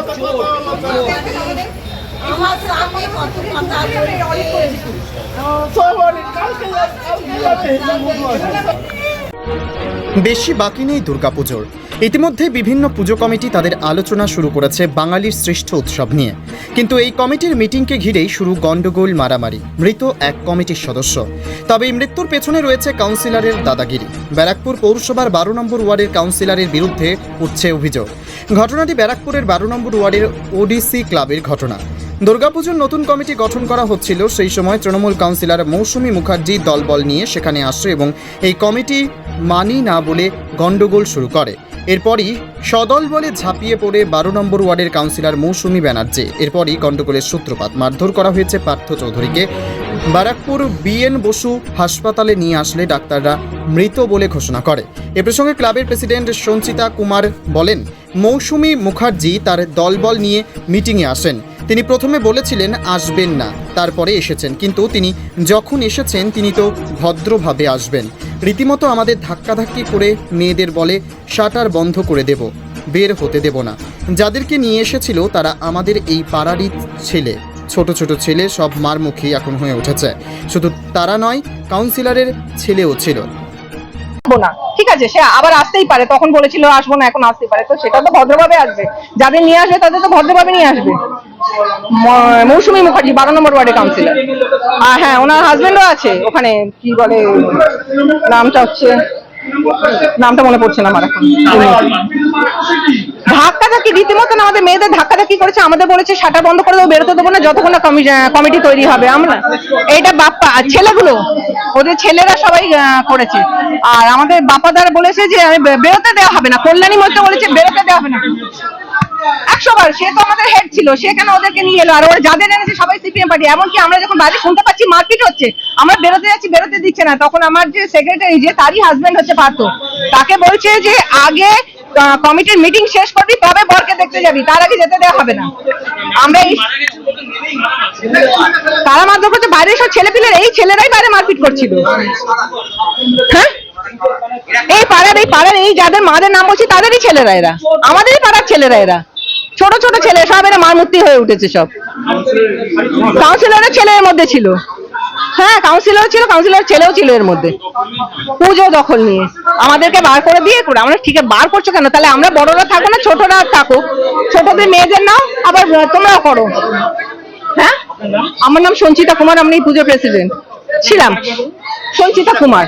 কত কথা বলেছে। বেশি বাকি নেই দুর্গাপুজোর। ইতিমধ্যে বিভিন্ন পুজো কমিটি তাদের আলোচনা শুরু করেছে বাঙালির শ্রেষ্ঠ উৎসব নিয়ে। কিন্তু এই কমিটির মিটিংকে ঘিরেই শুরু গন্ডগোল মারামারি। মৃত এক কমিটির সদস্য। তবে এই মৃত্যুর পেছনে রয়েছে কাউন্সিলরের দাদাগিরি। ব্যারাকপুর পৌরসভার বারো নম্বর ওয়ার্ডের কাউন্সিলরের বিরুদ্ধে উঠছে অভিযোগ। ঘটনাটি ব্যারাকপুরের বারো নম্বর ওয়ার্ডের ওডিসি ক্লাবের ঘটনা। দুর্গাপুজোর নতুন কমিটি গঠন করা হচ্ছিল, সেই সময় তৃণমূল কাউন্সিলর মৌসুমী মুখার্জি দলবল নিয়ে সেখানে আসে এবং এই কমিটি মানি না বলে গন্ডগোল শুরু করে। এরপরই সদল বলে ঝাঁপিয়ে পড়ে বারো নম্বর ওয়ার্ডের কাউন্সিলর মৌসুমী ব্যানার্জি। এরপরই গন্ডগোলের সূত্রপাত মারধর করা হয়েছে পার্থ চৌধুরীকে। ব্যারাকপুর বিএন বসু হাসপাতালে নিয়ে আসলে ডাক্তাররা মৃত বলে ঘোষণা করে। এ প্রসঙ্গে ক্লাবের প্রেসিডেন্ট সঞ্চিতা কুমার বলেন, মৌসুমী মুখার্জি তার দলবল নিয়ে মিটিংয়ে আসেন। তিনি প্রথমে বলেছিলেন, আসবেন না। তারপরে এসেছেন। কিন্তু তিনি যখন এসেছেন, তিনি তো ভদ্রভাবে আসবেন। রীতিমতো আমাদের ধাক্কাধাক্কি করে মেয়েদের বলে, শাটার বন্ধ করে দেব, বের হতে দেব না। যাদেরকে নিয়ে এসেছিল, তারা আমাদের এই পাড়ারই ছেলে। ছোট ছোট ছেলে, সব মারমুখী এখন হয়ে উঠেছে। শুধু তারা নয় কাউন্সিলরের ছেলেও ছিল। না। আছে, সে আবার আসতেই পারে। তখন বলেছিল, আসব না, এখন আসতেই পারে। তো সেটা তো ভদ্রভাবে আসবে। যাদের নিয়ে আসবে, তাদের তো ভদ্রভাবে নিয়ে আসবে। মৌসুমী মুখার্জি, বারো নম্বর ওয়ার্ডে কাউন্সিলর আর হ্যাঁ ওনার হাজবেন্ডও আছে, ওখানে কি বলে, নামটা হচ্ছে, নামটা মনে পড়ছে না আমার এখন। ধাক্কা ধাক্কি, রীতিমতন আমাদের মেয়েদের ধাক্কা ধাক্কি করেছে, আমাদের বলেছে সাটা বন্ধ করে দেবো বেরোতে দেবো না, যতক্ষণ না কমিটি তৈরি হবে, আমরা এইটা বাপ্পা, আর ছেলেগুলো, ওদের ছেলেরা সবাই করেছে। আর আমাদের বাপ্পা দ্বারা বলেছে যে বেরোতে দেওয়া হবে না, কল্যাণী মধ্যে বলেছে, বেরোতে দেওয়া হবে না। একশো বার সে তো আমাদের হেড ছিল, সে কেন ওদেরকে নিয়ে এলো? আর ওরা যাদের এনেছে, সবাই সিপিএম পার্টি এমনকি আমরা যখন বাইরে শুনতে পাচ্ছি, মারপিট হচ্ছে, আমরা বেরোতে যাচ্ছি, বেরোতে দিচ্ছে না, তখন আমার যে সেক্রেটারি যে তারই হাজবেন্ড হচ্ছে পার্থ, তাকে বলছে যে, আগে কমিটির মিটিং শেষ করবি, তবে বরকে দেখতে যাবি। তার আগে যেতে দেওয়া হবে না। আমরা তারা মারধর করছে, বাইরে সব ছেলে এই ছেলেরাই বাইরে মারপিট করছিল। হ্যাঁ? এই পাড়ার এই পাড়ার, এই যাদের মাদের নাম বলছি, তাদেরই ছেলেরা এরা। আমাদেরই পাড়ার ছেলেরা এরা। ছোট ছোট ছেলে, সব এরা মারমূর্তি হয়ে উঠেছে সব। কাউন্সিলরের ছেলের মধ্যে ছিল। হ্যাঁ কাউন্সিলর ছিল কাউন্সিলর ছেলেও ছিল এর মধ্যে। পুজো দখল নিয়ে। আমাদেরকে বার করে দিয়ে করে। আমরা ঠিক বার করছ কেন? তাহলে আমরা বড়রা থাকো না, ছোটরা থাকুক। ছোটদের মেয়েদের নাও, আবার তোমরাও করো। হ্যাঁ? আমার নাম সঞ্চিতা কুমার, আমি পুজো প্রেসিডেন্ট ছিলাম। সঞ্চিতা কুমার।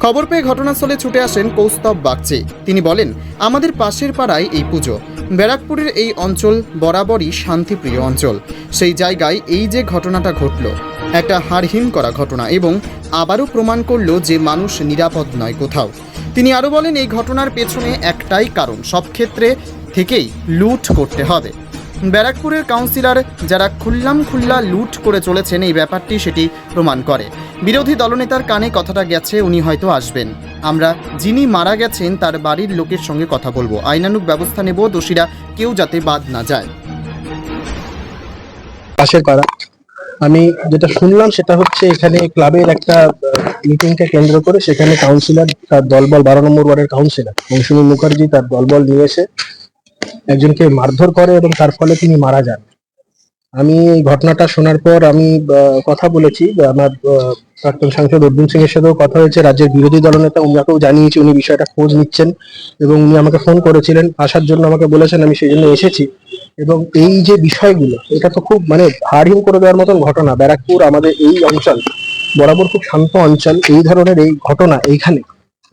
খবর পেয়ে ঘটনাস্থলে ছুটে আসেন কৌস্তব বাগচি। তিনি বলেন, আমাদের পাশের পাড়ায় এই পুজো। ব্যারাকপুরের এই অঞ্চল বরাবরই শান্তিপ্রিয় অঞ্চল। সেই জায়গায় এই যে ঘটনাটা ঘটল একটা হাড়হিম করা ঘটনা এবং আবারও প্রমাণ করল যে মানুষ নিরাপদ নয় কোথাও। তিনি আরও বলেন, এই ঘটনার পেছনে একটাই কারণ, সব ক্ষেত্রে থেকেই লুট করতে হবে। ব্যারাকপুরের কাউন্সিলর যারা খুল্লাম খুল্লা লুট করে চলেছেন, এই ব্যাপারটি সেটি প্রমাণ করে। বিরোধী দলনেতার কানে কথাটা গেছে, উনি হয়তো আসবেন। আমরা যিনি মারা গেছেন, তার বাড়ির লোকের সঙ্গে কথা বলব। আইনানুক ব্যবস্থা নেব, দোষীরা কেউ যাতে বাদ না যায়। পাশের পাড়া। আমি যেটা শুনলাম সেটা হচ্ছে এখানে ক্লাবের একটা মিটিংকে কেন্দ্র করে সেখানে কাউন্সিলর তার দলবল, বারো নম্বর ওয়ার্ডের কাউন্সিলর মৌসুমী মুখার্জি তার দলবল নিয়ে এসে একজনকে মারধর করে এবং তার ফলে তিনি মারা যান। আমি এই ঘটনাটা শোনার পর আমি কথা বলেছি, আমার প্রাক্তন সাংসদ অর্জুন সিং এর সাথেও কথা হয়েছে। রাজ্যের বিরোধী দলনেতা উনাকেও জানিয়েছি, উনি বিষয়টা খোঁজ নিচ্ছেন এবং উনি আমাকে ফোন করেছিলেন, আসার জন্য আমাকে বলেছেন, আমি সেই জন্য এসেছি। এবং এই যে বিষয়গুলো, এটা তো খুব মানে হাড়হিম করে দেওয়ার মতন ঘটনা। ব্যারাকপুর আমাদের এই অঞ্চল, বরাবর খুব শান্ত অঞ্চল, এই ধরনের এই ঘটনা এইখানে।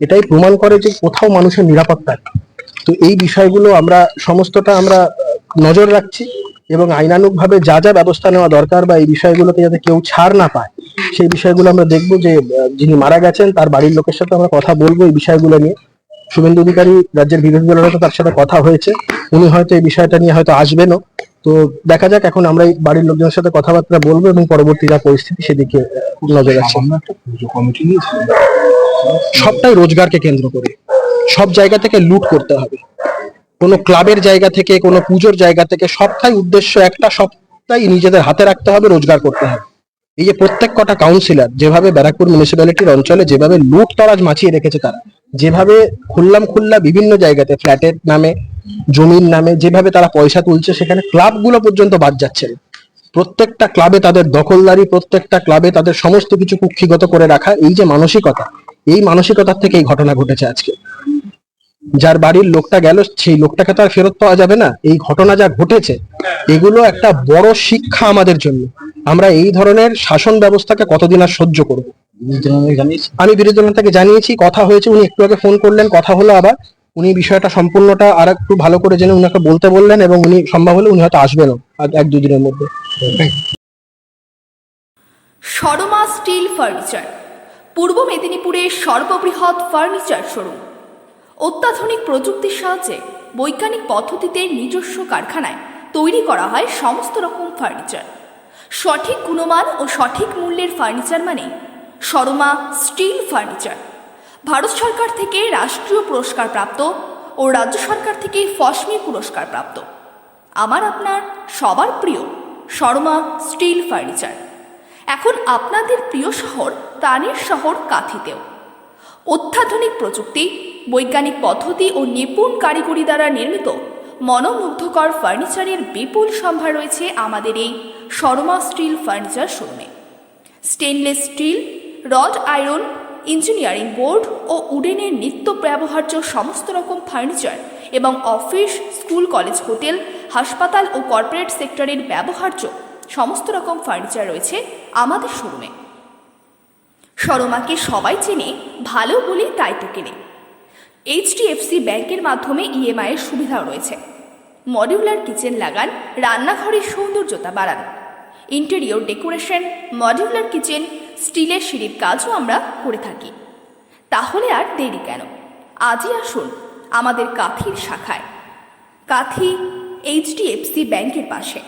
এটাই প্রমাণ করে যে কোথাও মানুষের নিরাপত্তা। তো এই বিষয়গুলো আমরা, সমস্তটা আমরা নজর রাখছি এবং আইনানুক ভাবে যা যা ব্যবস্থা নেওয়া দরকার বা এই বিষয়গুলোকে যাতে কেউ ছাড় না পায় সেই বিষয়গুলো আমরা দেখব যে যিনি মারা গেছেন তার বাড়ির লোকের সাথে আমরা কথা বলব এই বিষয়গুলো নিয়ে। শুভেন্দু অধিকারী রাজ্যের বিরোধী দলনেতা তার সাথে কথা হয়েছে। উনি হয়তো এই বিষয়টা নিয়ে হয়তো আসবেনও। তো দেখা যাক এখন আমরা এই বাড়ির লোকজনের সাথে কথাবার্তা বলব এবং পরবর্তী যা পরিস্থিতি সেদিকে নজর রাখছি সবটাই রোজগারকে কেন্দ্র করে। সব জায়গা থেকে লুট করতে হবে। কোনো ক্লাবের জায়গা থেকে কোনো পুজোর জায়গা থেকে সবটাই উদ্দেশ্য একটা সবটাই নিজেদের হাতে রাখতে হবে রোজগার করতে হবে। এই যে প্রত্যেক কটা কাউন্সিলর যেভাবে ব্যারাকপুর মিউনিসিপ্যালিটির অঞ্চলে যেভাবে লুট তরাজ মাছিয়ে রেখেছে তারা, যেভাবে খুললাম খুল্লা বিভিন্ন জায়গাতে ফ্ল্যাটের নামে, জমির নামে যেভাবে তারা পয়সা তুলছে, সেখানে ক্লাবগুলো পর্যন্ত বাদ যাচ্ছে প্রত্যেকটা ক্লাবে তাদের দখলদারি, প্রত্যেকটা ক্লাবে তাদের সমস্ত কিছু কুক্ষিগত করে রাখা, এই যে মানসিকতা, এই মানসিকতার থেকে এই ঘটনা ঘটেছে আজকে। যার বাড়ির লোকটা গেল, সেই লোকটাকে তো আর ফেরত পাওয়া যাবে না। এই ঘটনা যা ঘটেছে, এগুলো একটা বড় শিক্ষা আমাদের জন্য। আমরা এই ধরনের শাসন ব্যবস্থাকে কতদিন আর সহ্য করব? আমি বিরোধী দলনেতাকে জানিয়েছি, কথা হয়েছে, উনি একটু আগে ফোন করলেন, কথা হলো আবার, উনি বিষয়টা সম্পূর্ণটা আর একটু ভালো করে জেনে উনাকে বলতে বললেন এবং উনি সম্ভব হলে উনি হয়তো আসবেনও আর এক দুদিনের মধ্যে। শর্মা স্টিল ফার্নিচার, পূর্ব মেদিনীপুরের সর্ববৃহৎ ফার্নিচার শোরুম। অত্যাধুনিক প্রযুক্তির সাহায্যে বৈজ্ঞানিক পদ্ধতিতে নিজস্ব কারখানায় তৈরি করা হয় সমস্ত রকম ফার্নিচার। সঠিক গুণমান ও সঠিক মূল্যের ফার্নিচার মানে সরমা স্টিল ফার্নিচার। ভারত সরকার থেকে রাষ্ট্রীয় পুরস্কার প্রাপ্ত ও রাজ্য সরকার থেকে ফসমি পুরস্কার প্রাপ্ত। আমার আপনার সবার প্রিয় শর্মা স্টিল ফার্নিচার। এখন আপনাদের প্রিয় শহর প্রাণের শহর কাথিতেও। অত্যাধুনিক প্রযুক্তি, বৈজ্ঞানিক পদ্ধতি ও নিপুণ কারিগরি দ্বারা নির্মিত মনোমুগ্ধকর ফার্নিচারের বিপুল সম্ভার রয়েছে আমাদের এই শর্মা স্টিল ফার্নিচার শোরুমে। Stainless steel, rod iron, engineering board ও উডেনের নিত্য ব্যবহার্য সমস্ত রকম ফার্নিচার এবং অফিস, স্কুল, কলেজ, হোটেল, হাসপাতাল ও কর্পোরেট সেক্টরের ব্যবহার্য সমস্ত রকম ফার্নিচার রয়েছে আমাদের শোরুমে। শর্মাকে সবাই চেনে, ভালো বলে তাই তো কেনে। এইচডিএফসি ব্যাংকের মাধ্যমে ইএমআই এর সুবিধাও রয়েছে। মডিউলার কিচেন লাগান, রান্নাঘরের সৌন্দর্যতা বাড়ান। ইন্টেরিয়র ডেকোরেশন, মডিউলার কিচেন, স্টিলের সিঁড়ির কাজও আমরা করে থাকি। তাহলে আর দেরি কেন? আজই আসুন আমাদের কাথির শাখায়। কাথি এইচডিএফসি ব্যাংকের পাশে।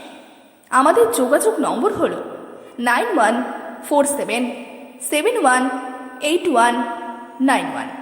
আমাদের যোগাযোগ নম্বর হল nine one four seven seven one eight one nine one.